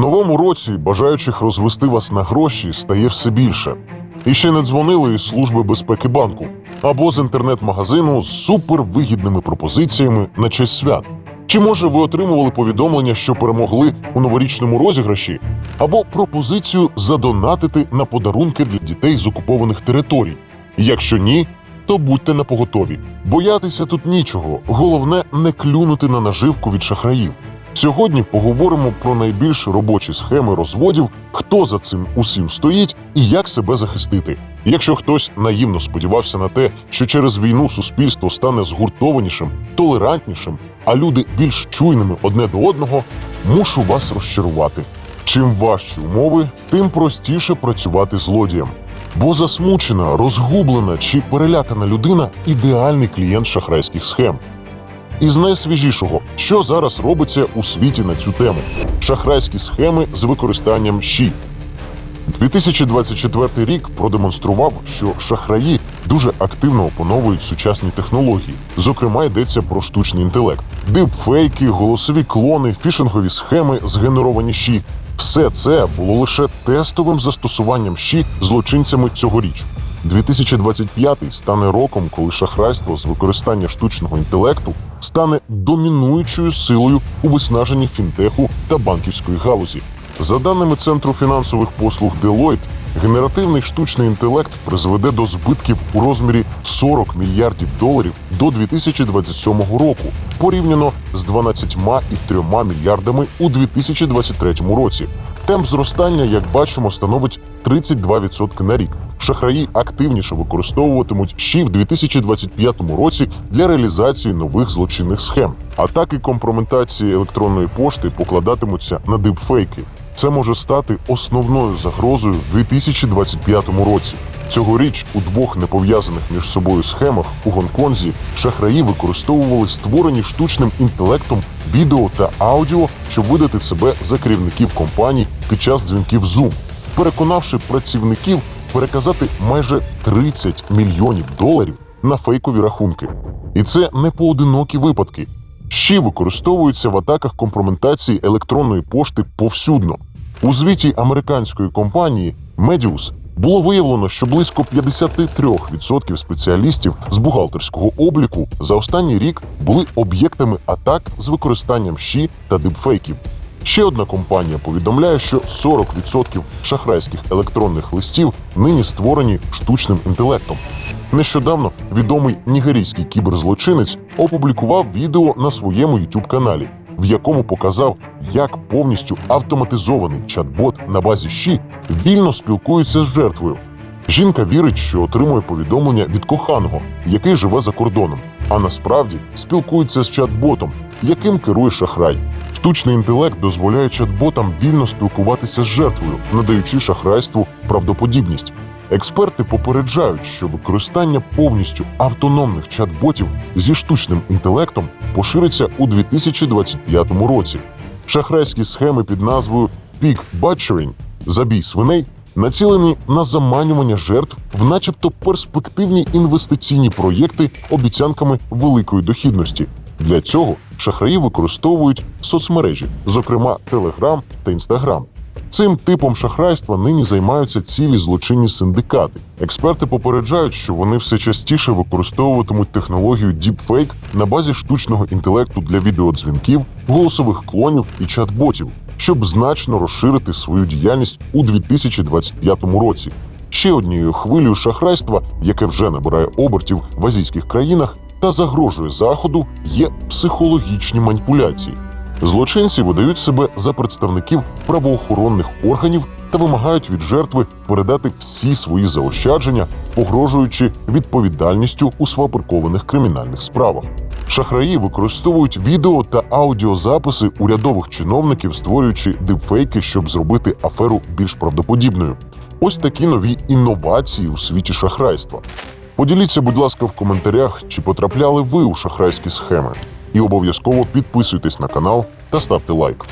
новому році бажаючих розвести вас на гроші стає все більше. І ще не дзвонили із служби безпеки банку або з інтернет-магазину з супервигідними пропозиціями на честь свят. Чи може ви отримували повідомлення, що перемогли у новорічному розіграші, або пропозицію задонатити на подарунки для дітей з окупованих територій? Якщо ні, то будьте напоготові. Боятися тут нічого. Головне не клюнути на наживку від шахраїв. Сьогодні поговоримо про найбільш робочі схеми розводів, хто за цим усім стоїть і як себе захистити. Якщо хтось наївно сподівався на те, що через війну суспільство стане згуртованішим, толерантнішим, а люди більш чуйними одне до одного, мушу вас розчарувати. Чим важчі умови, тим простіше працювати злодіям. Бо засмучена, розгублена чи перелякана людина ідеальний клієнт шахрайських схем. Із найсвіжішого, що зараз робиться у світі на цю тему: шахрайські схеми з використанням щі. 2024 рік продемонстрував, що шахраї дуже активно опановують сучасні технології. Зокрема, йдеться про штучний інтелект, дипфейки, голосові клони, фішингові схеми, згенеровані щі. Все це було лише тестовим застосуванням щі злочинцями цьогоріч. 2025 стане роком, коли шахрайство з використання штучного інтелекту стане домінуючою силою у виснаженні фінтеху та банківської галузі. За даними Центру фінансових послуг Deloitte, генеративний штучний інтелект призведе до збитків у розмірі 40 мільярдів доларів до 2027 року, порівняно з 12,3 мільярдами у 2023 році. Темп зростання, як бачимо, становить 32% на рік. Шахраї активніше використовуватимуть щі в 2025 році для реалізації нових злочинних схем. Атаки компрометації електронної пошти покладатимуться на дипфейки. Це може стати основною загрозою в 2025 році. Цьогоріч у двох непов'язаних між собою схемах у Гонконзі шахраї використовували створені штучним інтелектом відео та аудіо, щоб видати себе за керівників компаній під час дзвінків Zoom, переконавши працівників переказати майже 30 мільйонів доларів на фейкові рахунки. І це не поодинокі випадки. Щі використовуються в атаках компрометації електронної пошти повсюдно. У звіті американської компанії Medius було виявлено, що близько 53% спеціалістів з бухгалтерського обліку за останній рік були об'єктами атак з використанням щі та дипфейків. Ще одна компанія повідомляє, що 40% шахрайських електронних листів нині створені штучним інтелектом. Нещодавно відомий нігерійський кіберзлочинець опублікував відео на своєму youtube каналі, в якому показав, як повністю автоматизований чат-бот на базі щі вільно спілкується з жертвою. Жінка вірить, що отримує повідомлення від коханого, який живе за кордоном, а насправді спілкується з чат-ботом, яким керує шахрай. Штучний інтелект дозволяє чат-ботам вільно спілкуватися з жертвою, надаючи шахрайству правдоподібність. Експерти попереджають, що використання повністю автономних чат-ботів зі штучним інтелектом пошириться у 2025 році. Шахрайські схеми під назвою Pig Butchering – забій свиней націлені на заманювання жертв в начебто перспективні інвестиційні проєкти обіцянками великої дохідності. Для цього шахраї використовують соцмережі, зокрема Telegram та Instagram. Цим типом шахрайства нині займаються цілі злочинні синдикати. Експерти попереджають, що вони все частіше використовуватимуть технологію Deepfake на базі штучного інтелекту для відеодзвінків, голосових клонів і чат-ботів, щоб значно розширити свою діяльність у 2025 році. Ще однією хвилею шахрайства, яке вже набирає обертів в азійських країнах та загрожує заходу, є психологічні маніпуляції. Злочинці видають себе за представників правоохоронних органів та вимагають від жертви передати всі свої заощадження, погрожуючи відповідальністю у сфабрикованих кримінальних справах. Шахраї використовують відео та аудіозаписи урядових чиновників, створюючи дипфейки, щоб зробити аферу більш правдоподібною. Ось такі нові інновації у світі шахрайства. Поділіться, будь ласка, в коментарях, чи потрапляли ви у шахрайські схеми. І обов'язково підписуйтесь на канал та ставте лайк.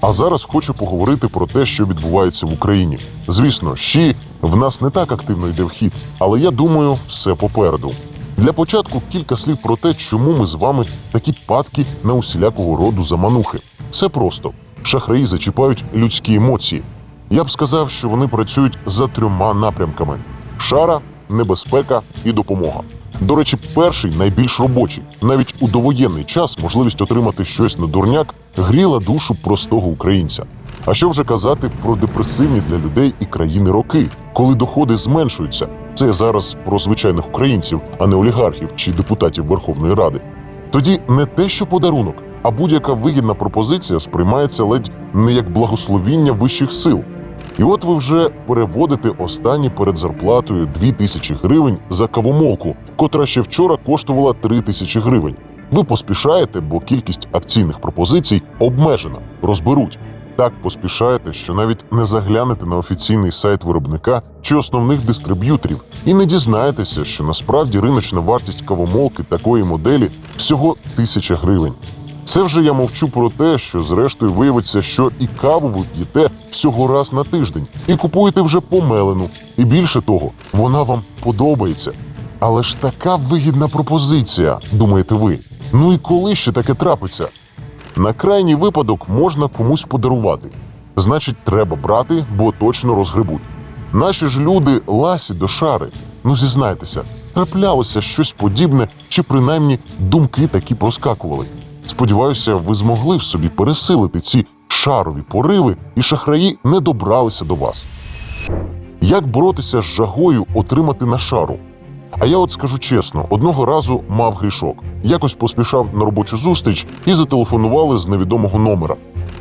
А зараз хочу поговорити про те, що відбувається в Україні. Звісно, щі в нас не так активно йде в хід, але я думаю, все попереду. Для початку кілька слів про те, чому ми з вами такі падки на усілякого роду заманухи. Все просто. шахраї зачіпають людські емоції. Я б сказав, що вони працюють за трьома напрямками: шара, небезпека і допомога. До речі, перший найбільш робочий. Навіть у довоєнний час можливість отримати щось на дурняк гріла душу простого українця. А що вже казати про депресивні для людей і країни роки, коли доходи зменшуються? Це зараз про звичайних українців, а не олігархів чи депутатів Верховної Ради. Тоді не те, що подарунок, а будь-яка вигідна пропозиція сприймається ледь не як благословіння вищих сил. І от ви вже переводите останні перед зарплатою 2 тисячі гривень за кавомолку, котра ще вчора коштувала 3 тисячі гривень. Ви поспішаєте, бо кількість акційних пропозицій обмежена, розберуть. Так поспішаєте, що навіть не заглянете на офіційний сайт виробника чи основних дистриб'юторів і не дізнаєтеся, що насправді риночна вартість кавомолки такої моделі всього тисяча гривень. Це вже я мовчу про те, що зрештою виявиться, що і каву ви п'єте всього раз на тиждень, і купуєте вже помелену. І більше того, вона вам подобається. Але ж така вигідна пропозиція, думаєте ви. Ну і коли ще таке трапиться? На крайній випадок можна комусь подарувати. Значить, треба брати, бо точно розгребуть. Наші ж люди ласі до шари. Ну, зізнайтеся, траплялося щось подібне, чи принаймні думки такі проскакували. Сподіваюся, ви змогли в собі пересилити ці шарові пориви, і шахраї не добралися до вас. Як боротися з жагою отримати на шару? А я от скажу чесно, одного разу мав грішок. Якось поспішав на робочу зустріч і зателефонували з невідомого номера.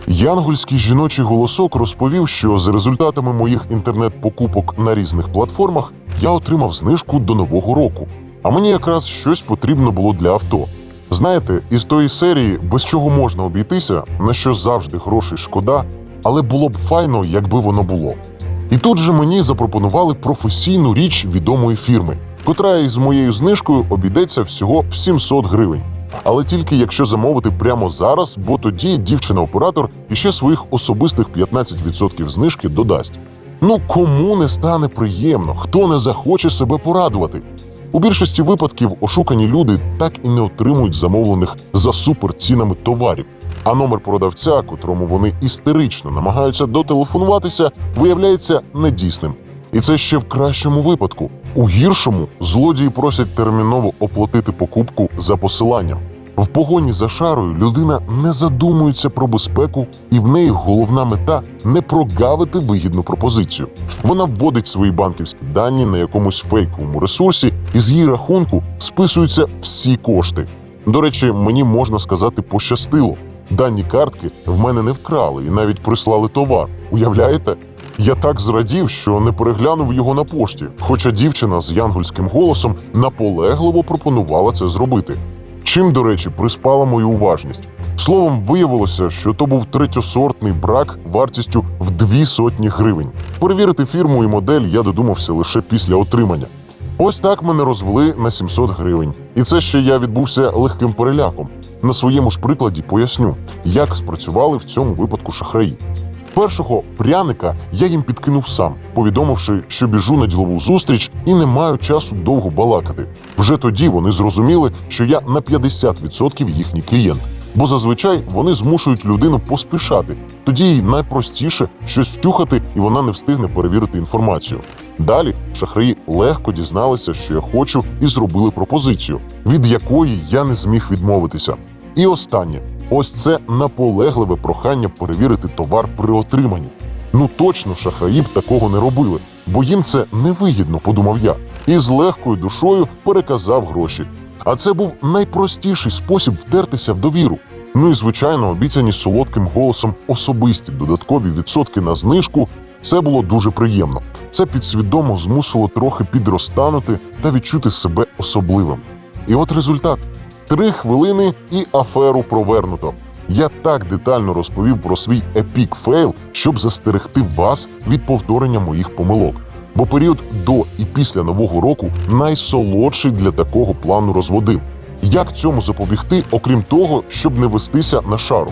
Янгольський жіночий голосок розповів, що за результатами моїх інтернет-покупок на різних платформах я отримав знижку до нового року. А мені якраз щось потрібно було для авто. Знаєте, із тої серії, без чого можна обійтися, на що завжди грошей шкода, але було б файно, якби воно було. І тут же мені запропонували професійну річ відомої фірми, котра із моєю знижкою обійдеться всього в 700 гривень. Але тільки якщо замовити прямо зараз, бо тоді дівчина-оператор іще своїх особистих 15% знижки додасть. Ну кому не стане приємно, хто не захоче себе порадувати? У більшості випадків ошукані люди так і не отримують замовлених за суперцінами товарів. А номер продавця, котрому вони істерично намагаються дотелефонуватися, виявляється недійсним. І це ще в кращому випадку. У гіршому злодії просять терміново оплатити покупку за посиланням. В погоні за шарою людина не задумується про безпеку, і в неї головна мета не прогавити вигідну пропозицію. Вона вводить свої банківські дані на якомусь фейковому ресурсі, і з її рахунку списуються всі кошти. До речі, мені можна сказати, пощастило. Дані картки в мене не вкрали і навіть прислали товар. Уявляєте? Я так зрадів, що не переглянув його на пошті, хоча дівчина з янгольським голосом наполегливо пропонувала це зробити. Чим, до речі, приспала мою уважність. Словом, виявилося, що то був третьосортний брак вартістю в дві сотні гривень. Перевірити фірму і модель я додумався лише після отримання. Ось так мене розвели на 700 гривень. І це ще я відбувся легким переляком. На своєму ж прикладі поясню, як спрацювали в цьому випадку шахраї. Першого пряника я їм підкинув сам, повідомивши, що біжу на ділову зустріч і не маю часу довго балакати. Вже тоді вони зрозуміли, що я на 50% їхній клієнт, бо зазвичай вони змушують людину поспішати. Тоді їй найпростіше щось втюхати, і вона не встигне перевірити інформацію. Далі шахраї легко дізналися, що я хочу, і зробили пропозицію, від якої я не зміг відмовитися. І останнє. Ось це наполегливе прохання перевірити товар при отриманні. Ну точно шахраї б такого не робили, бо їм це невигідно, подумав я, і з легкою душою переказав гроші. А це був найпростіший спосіб втертися в довіру. Ну і звичайно, обіцяні солодким голосом особисті додаткові відсотки на знижку. Це було дуже приємно. Це підсвідомо змусило трохи підростанути та відчути себе особливим. І от результат. Три хвилини і аферу провернуто. Я так детально розповів про свій епік фейл, щоб застерегти вас від повторення моїх помилок. Бо період до і після нового року найсолодший для такого плану розводив. Як цьому запобігти, окрім того, щоб не вестися на шару?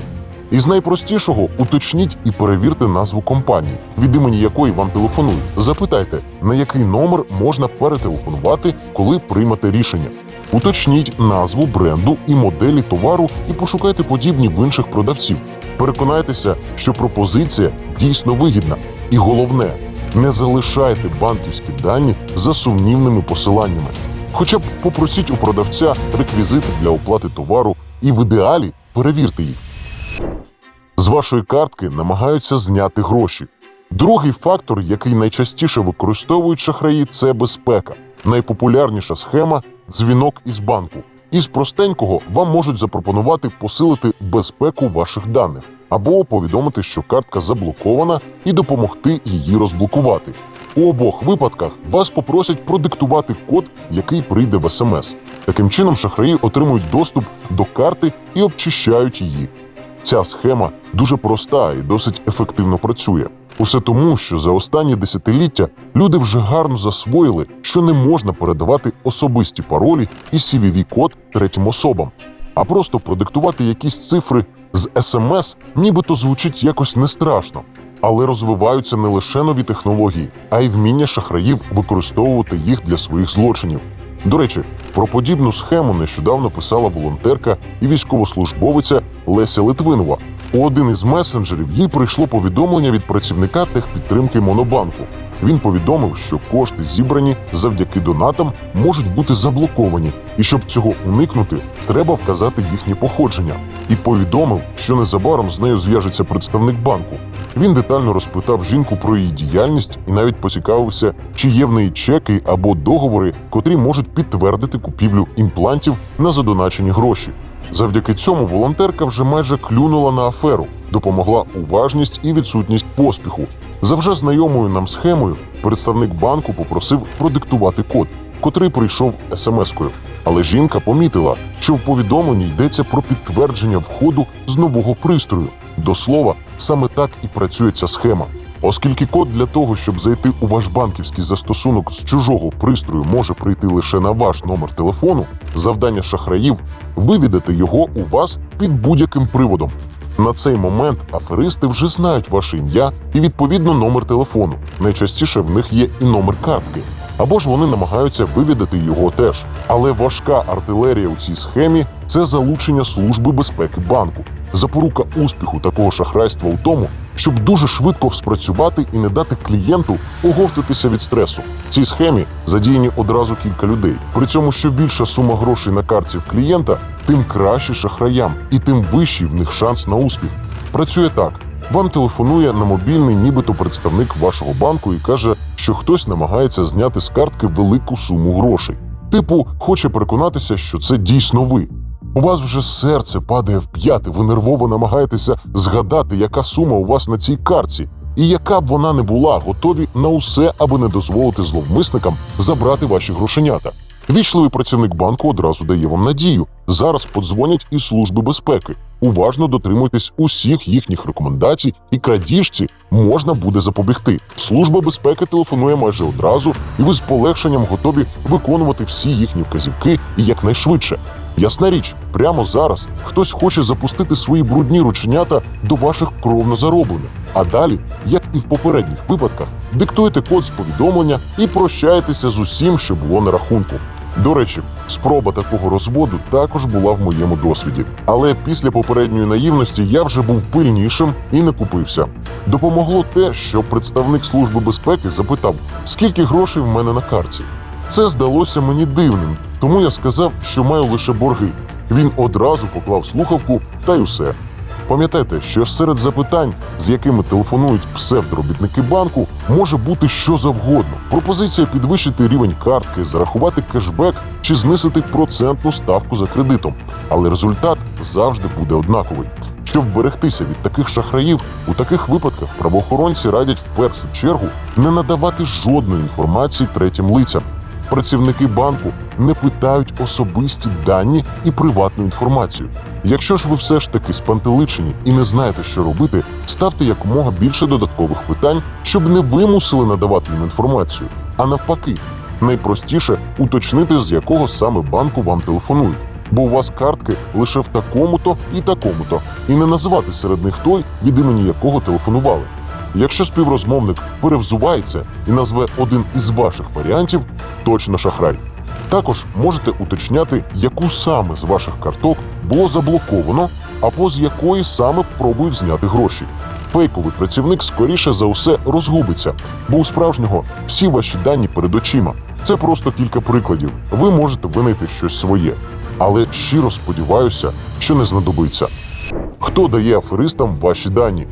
Із найпростішого уточніть і перевірте назву компанії, від імені якої вам телефонують. Запитайте, на який номер можна перетелефонувати, коли приймете рішення. Уточніть назву бренду і моделі товару і пошукайте подібні в інших продавців. Переконайтеся, що пропозиція дійсно вигідна. І головне, не залишайте банківські дані за сумнівними посиланнями. Хоча б попросіть у продавця реквізити для оплати товару і в ідеалі перевірте їх. З вашої картки намагаються зняти гроші. Другий фактор, який найчастіше використовують шахраї, це безпека. Найпопулярніша схема дзвінок із банку. Із простенького вам можуть запропонувати посилити безпеку ваших даних або повідомити, що картка заблокована, і допомогти її розблокувати. У обох випадках вас попросять продиктувати код, який прийде в смс. Таким чином, шахраї отримують доступ до карти і обчищають її. Ця схема дуже проста і досить ефективно працює. Усе тому, що за останні десятиліття люди вже гарно засвоїли, що не можна передавати особисті паролі і cvv код третім особам, а просто продиктувати якісь цифри з смс, нібито звучить якось не страшно. Але розвиваються не лише нові технології, а й вміння шахраїв використовувати їх для своїх злочинів. До речі, про подібну схему нещодавно писала волонтерка і військовослужбовиця Леся Литвинова. У один із месенджерів їй прийшло повідомлення від працівника техпідтримки Монобанку. Він повідомив, що кошти, зібрані завдяки донатам, можуть бути заблоковані, і щоб цього уникнути, треба вказати їхнє походження. І повідомив, що незабаром з нею зв'яжеться представник банку. Він детально розпитав жінку про її діяльність і навіть поцікавився, чи є в неї чеки або договори, котрі можуть підтвердити купівлю імплантів на задоначені гроші. Завдяки цьому волонтерка вже майже клюнула на аферу, допомогла уважність і відсутність поспіху. За вже знайомою нам схемою представник банку попросив продиктувати код, котрий прийшов смс-кою. Але жінка помітила, що в повідомленні йдеться про підтвердження входу з нового пристрою. До слова, саме так і працює ця схема. Оскільки код для того, щоб зайти у ваш банківський застосунок з чужого пристрою, може прийти лише на ваш номер телефону, завдання шахраїв вивідати його у вас під будь-яким приводом. На цей момент аферисти вже знають ваше ім'я і відповідно номер телефону. Найчастіше в них є і номер картки. Або ж вони намагаються вивідати його теж. Але важка артилерія у цій схемі це залучення служби безпеки банку. Запорука успіху такого шахрайства у тому, щоб дуже швидко спрацювати і не дати клієнту оговтатися від стресу. В цій схемі задіяні одразу кілька людей. При цьому, що більша сума грошей на картці в клієнта, тим краще шахраям і тим вищий в них шанс на успіх. Працює так. Вам телефонує на мобільний, нібито представник вашого банку і каже, що хтось намагається зняти з картки велику суму грошей. Типу, хоче переконатися, що це дійсно ви. У вас вже серце падає в п'яти, ви нервово намагаєтеся згадати, яка сума у вас на цій картці, і яка б вона не була, готові на усе, аби не дозволити зловмисникам забрати ваші грошенята. Вічливий працівник банку одразу дає вам надію. Зараз подзвонять із служби безпеки. Уважно дотримуйтесь усіх їхніх рекомендацій, і крадіжці можна буде запобігти. Служба безпеки телефонує майже одразу, і ви з полегшенням готові виконувати всі їхні вказівки і якнайшвидше. Ясна річ, прямо зараз хтось хоче запустити свої брудні рученята до ваших кровно зароблених. А далі, як і в попередніх випадках, диктуєте код з повідомлення і прощаєтеся з усім, що було на рахунку. До речі, спроба такого розводу також була в моєму досвіді. Але після попередньої наївності я вже був пильнішим і не купився. Допомогло те, що представник служби безпеки запитав, скільки грошей в мене на карті. Це здалося мені дивним, тому я сказав, що маю лише борги. Він одразу поклав слухавку та й усе. Пам'ятайте, що серед запитань, з якими телефонують псевдоробітники банку, може бути що завгодно: пропозиція підвищити рівень картки, зарахувати кешбек чи знизити процентну ставку за кредитом. Але результат завжди буде однаковий. Щоб вберегтися від таких шахраїв, у таких випадках правоохоронці радять в першу чергу не надавати жодної інформації третім лицям. Працівники банку не питають особисті дані і приватну інформацію. Якщо ж ви все ж таки спантеличені і не знаєте, що робити, ставте якомога більше додаткових питань, щоб не ви мусили надавати їм інформацію. А навпаки, найпростіше уточнити, з якого саме банку вам телефонують. Бо у вас картки лише в такому-то і такому-то, і не називати серед них той, від імені якого телефонували. Якщо співрозмовник перевзувається і назве один із ваших варіантів, точно шахрай. Також можете уточняти, яку саме з ваших карток було заблоковано, або з якої саме пробують зняти гроші. Фейковий працівник скоріше за усе розгубиться, бо у справжнього всі ваші дані перед очима. Це просто кілька прикладів. Ви можете винайти щось своє, але щиро сподіваюся, що не знадобиться. Хто дає аферистам ваші дані?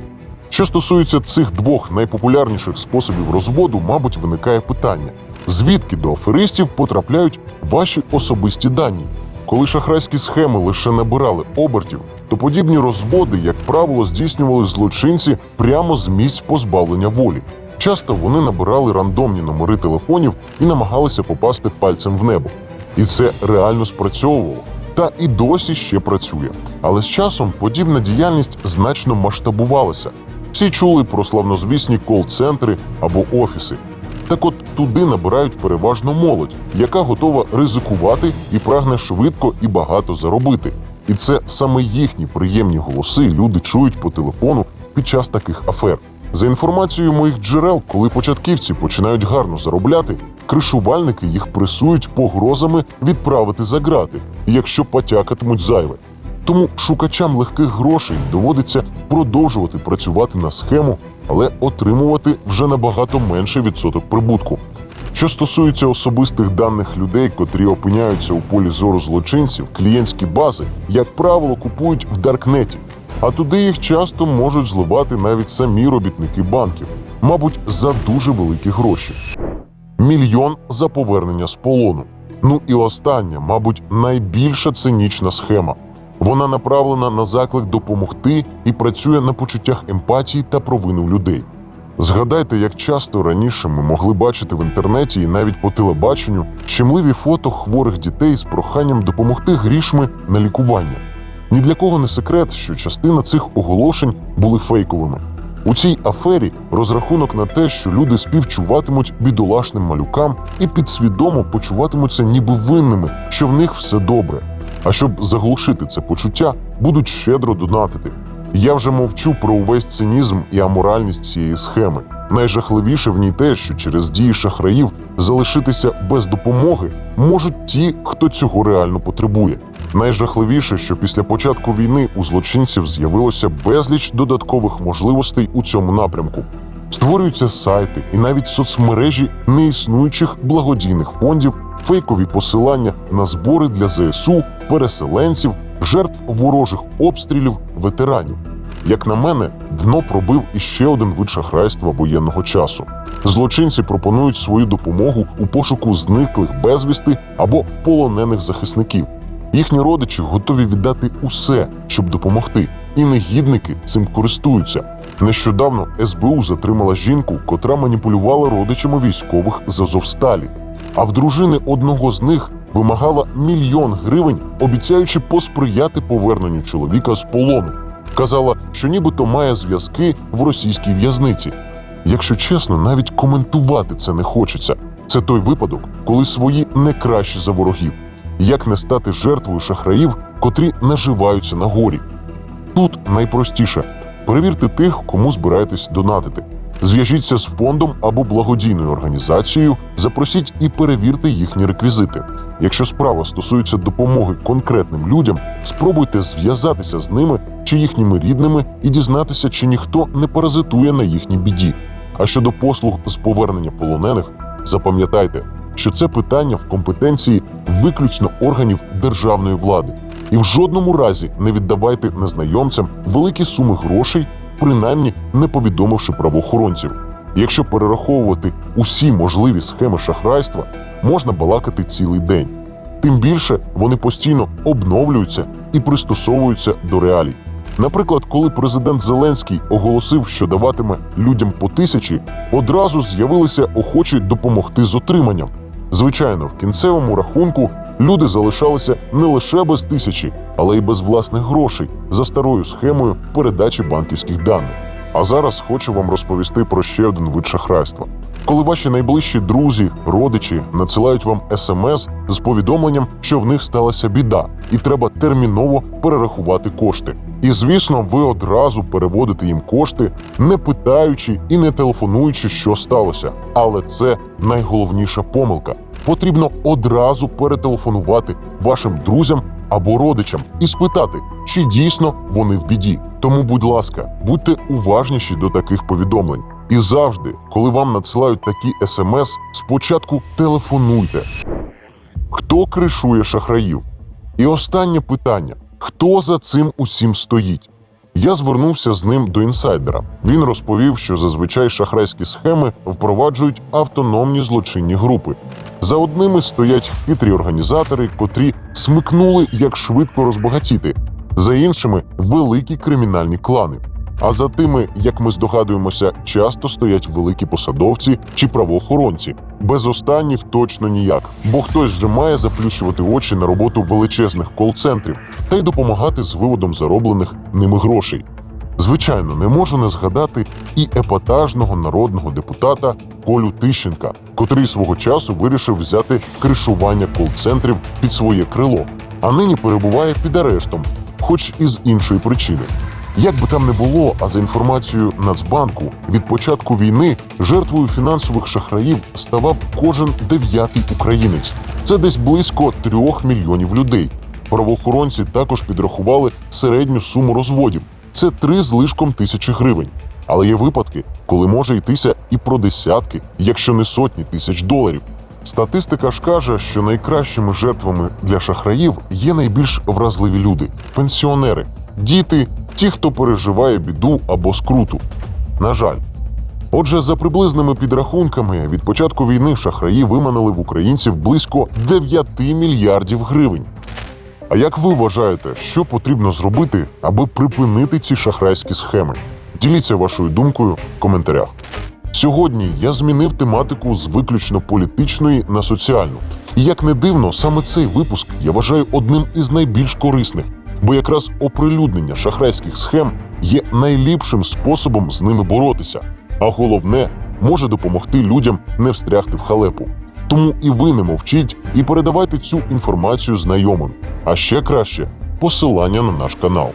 Що стосується цих двох найпопулярніших способів розводу, мабуть, виникає питання: звідки до аферистів потрапляють ваші особисті дані? Коли шахрайські схеми лише набирали обертів, то подібні розводи, як правило, здійснювали злочинці прямо з місць позбавлення волі. Часто вони набирали рандомні номери телефонів і намагалися попасти пальцем в небо. І це реально спрацьовувало. Та і досі ще працює. Але з часом подібна діяльність значно масштабувалася. Всі чули про славнозвісні кол-центри або офіси. Так от туди набирають переважно молодь, яка готова ризикувати і прагне швидко і багато заробити. І це саме їхні приємні голоси люди чують по телефону під час таких афер. За інформацією моїх джерел, коли початківці починають гарно заробляти, кришувальники їх пресують погрозами відправити за грати, якщо потякатимуть зайве. Тому шукачам легких грошей доводиться продовжувати працювати на схему, але отримувати вже набагато менший відсоток прибутку. Що стосується особистих даних людей, котрі опиняються у полі зору злочинців, клієнтські бази, як правило, купують в Даркнеті, а туди їх часто можуть зливати навіть самі робітники банків, мабуть, за дуже великі гроші. Мільйон за повернення з полону. Ну і остання, мабуть, найбільша цинічна схема. Вона направлена на заклик допомогти і працює на почуттях емпатії та провини людей. Згадайте, як часто раніше ми могли бачити в інтернеті і навіть по телебаченню щемливі фото хворих дітей з проханням допомогти грішми на лікування. Ні для кого не секрет, що частина цих оголошень були фейковими. У цій афері розрахунок на те, що люди співчуватимуть бідолашним малюкам і підсвідомо почуватимуться ніби винними, що в них все добре. А щоб заглушити це почуття, будуть щедро донатити. Я вже мовчу про увесь цинізм і аморальність цієї схеми. Найжахливіше в ній те, що через дії шахраїв залишитися без допомоги можуть ті, хто цього реально потребує. Найжахливіше, що після початку війни у злочинців з'явилося безліч додаткових можливостей у цьому напрямку. Створюються сайти і навіть соцмережі неіснуючих благодійних фондів, фейкові посилання на збори для ЗСУ, переселенців, жертв ворожих обстрілів, ветеранів. Як на мене, дно пробив іще один вид шахрайства воєнного часу. Злочинці пропонують свою допомогу у пошуку зниклих безвісти або полонених захисників. Їхні родичі готові віддати усе, щоб допомогти, і негідники цим користуються. Нещодавно СБУ затримала жінку, котра маніпулювала родичами військових з Азовсталі. А в дружини одного з них вимагала мільйон гривень, обіцяючи посприяти поверненню чоловіка з полону. Казала, що нібито має зв'язки в російській в'язниці. Якщо чесно, навіть коментувати це не хочеться. Це той випадок, коли свої не кращі за ворогів. Як не стати жертвою шахраїв, котрі наживаються на горі? Тут найпростіше перевірте тих, кому збираєтесь донатити. Зв'яжіться з фондом або благодійною організацією, запросіть і перевірте їхні реквізити. Якщо справа стосується допомоги конкретним людям, спробуйте зв'язатися з ними чи їхніми рідними і дізнатися, чи ніхто не паразитує на їхній біді. А щодо послуг з повернення полонених, запам'ятайте, що це питання в компетенції виключно органів державної влади. І в жодному разі не віддавайте незнайомцям великі суми грошей, принаймні не повідомивши правоохоронців. Якщо перераховувати усі можливі схеми шахрайства, можна балакати цілий день. Тим більше вони постійно обновлюються і пристосовуються до реалій. Наприклад, коли президент Зеленський оголосив, що даватиме людям по тисячі, одразу з'явилися охочі допомогти з отриманням. Звичайно, в кінцевому рахунку люди залишалися не лише без тисячі, але й без власних грошей за старою схемою передачі банківських даних. А зараз хочу вам розповісти про ще один вид шахрайства. Коли ваші найближчі друзі, родичі надсилають вам смс з повідомленням, що в них сталася біда, і треба терміново перерахувати кошти. І звісно, ви одразу переводите їм кошти, не питаючи і не телефонуючи, що сталося. Але це найголовніша помилка. Потрібно одразу перетелефонувати вашим друзям або родичам і спитати, чи дійсно вони в біді. Тому, будь ласка, будьте уважніші до таких повідомлень. І завжди, коли вам надсилають такі смс, спочатку телефонуйте. Хто кришує шахраїв? І останнє питання: хто за цим усім стоїть? Я звернувся з ним до інсайдера. Він розповів, що зазвичай шахрайські схеми впроваджують автономні злочинні групи. За одними стоять хитрі організатори, котрі смикнули, як швидко розбагатіти, за іншими великі кримінальні клани. А за тими, як ми здогадуємося, часто стоять великі посадовці чи правоохоронці. Без останніх точно ніяк, бо хтось же має заплющувати очі на роботу величезних кол-центрів та й допомагати з виводом зароблених ними грошей. Звичайно, не можу не згадати і епатажного народного депутата Колю Тищенка, котрий свого часу вирішив взяти кришування кол-центрів під своє крило, а нині перебуває під арештом, хоч і з іншої причини. Як би там не було, а за інформацією Нацбанку, від початку війни жертвою фінансових шахраїв ставав кожен дев'ятий українець. Це десь близько трьох мільйонів людей. Правоохоронці також підрахували середню суму розводів. Це три з лишком тисячі гривень. Але є випадки, коли може йтися і про десятки, якщо не сотні тисяч доларів. Статистика ж каже, що найкращими жертвами для шахраїв є найбільш вразливі люди пенсіонери, діти, ті, хто переживає біду або скруту. На жаль. Отже, за приблизними підрахунками, від початку війни шахраї виманили в українців близько 9 мільярдів гривень. А як ви вважаєте, що потрібно зробити, аби припинити ці шахрайські схеми? Діліться вашою думкою в коментарях. Сьогодні я змінив тематику з виключно політичної на соціальну. І як не дивно, саме цей випуск я вважаю одним із найбільш корисних, бо якраз оприлюднення шахрайських схем є найліпшим способом з ними боротися, а головне може допомогти людям не встрягти в халепу. Тому і ви не мовчіть і передавайте цю інформацію знайомим. А ще краще посилання на наш канал.